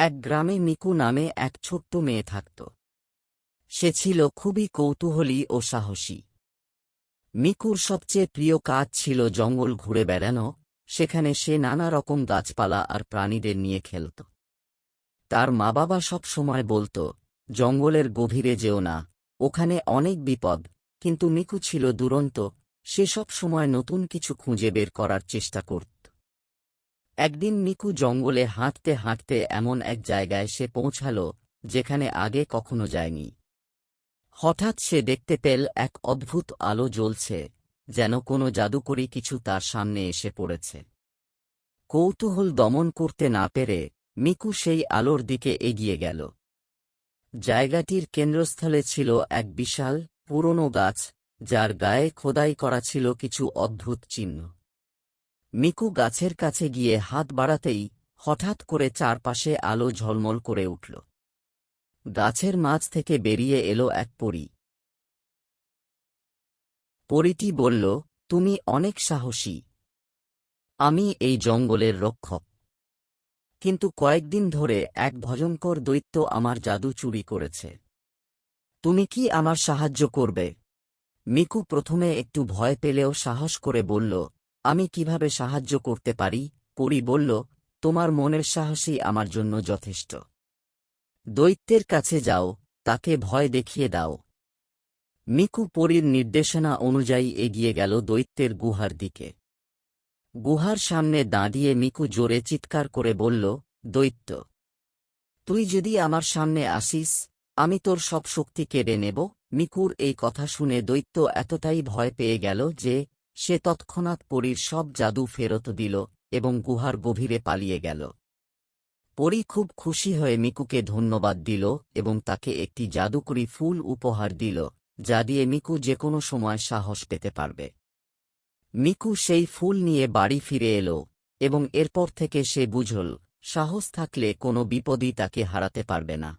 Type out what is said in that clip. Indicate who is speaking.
Speaker 1: এক গ্রামে মিকু নামে এক ছোট্ট মেয়ে থাকত। সে ছিল খুবই কৌতূহলী ও সাহসী। মিকুর সবচেয়ে প্রিয় কাজ ছিল জঙ্গল ঘুরে বেড়ানো, সেখানে সে নানা রকম গাছপালা আর প্রাণীদের নিয়ে খেলত। তার মা বাবা সব সময় বলত, জঙ্গলের গভীরে যেও না, ওখানে অনেক বিপদ, কিন্তু মিকু ছিল দুরন্ত, সে সব সময় নতুন কিছু খুঁজে বের করার চেষ্টা করত। একদিন মিকু জঙ্গলে হাঁটতে হাঁটতে এমন এক জায়গায় সে পৌঁছাল, যেখানে আগে কখনো যায়নি। হঠাৎ সে দেখতে পেল এক অদ্ভুত আলো জ্বলছে, যেন কোনো জাদুকরী কিছু তার সামনে এসে পড়েছে। কৌতূহল দমন করতে না পেরে মিকু সেই আলোর দিকে এগিয়ে গেল। জায়গাটির কেন্দ্রস্থলে ছিল এক বিশাল পুরনো গাছ, যার গায়ে খোদাই করা ছিল কিছু অদ্ভুত চিহ্ন। মিকু গাছের কাছে গিয়ে হাত বাড়াতেই হঠাৎ করে চারপাশে আলো ঝলমল করে উঠল। গাছের মাঝ থেকে বেরিয়ে এলো এক পরী। পরীটি বলল, তুমি অনেক সাহসী। আমি এই জঙ্গলের রক্ষক। কিন্তু কয়েকদিন ধরে এক ভয়ঙ্কর দৈত্য আমার জাদু চুরি করেছে। তুমি কি আমার সাহায্য করবে? মিকু প্রথমে একটু ভয় পেলেও সাহস করে বলল আমি কীভাবে সাহায্য করতে পারি? পরি বলল, তোমার মনের সাহসই আমার জন্য যথেষ্ট। দৈত্যের কাছে যাও, তাকে ভয় দেখিয়ে দাও। মিকু পরীর নির্দেশনা অনুযায়ী এগিয়ে গেল দৈত্যের গুহার দিকে। গুহার সামনে দাঁড়িয়ে মিকু জোরে চিৎকার করে বলল, দৈত্য, তুই যদি আমার সামনে আসিস, আমি তোর সব শক্তি কেড়ে নেব। মিকুর এই কথা শুনে দৈত্য এতটাই ভয় পেয়ে গেল যে সে তৎক্ষণাৎ পরীর সব জাদু ফেরত দিল এবং গুহার গভীরে পালিয়ে গেল। পরী খুব খুশি হয়ে মিকুকে ধন্যবাদ দিল এবং তাকে একটি জাদুকরি ফুল উপহার দিল, যা দিয়ে মিকু যে কোনো সময় সাহস পেতে পারবে। মিকু সেই ফুল নিয়ে বাড়ি ফিরে এলো এবং এরপর থেকে সে বুঝল, সাহস থাকলে কোনো বিপদই তাকে হারাতে পারবে না।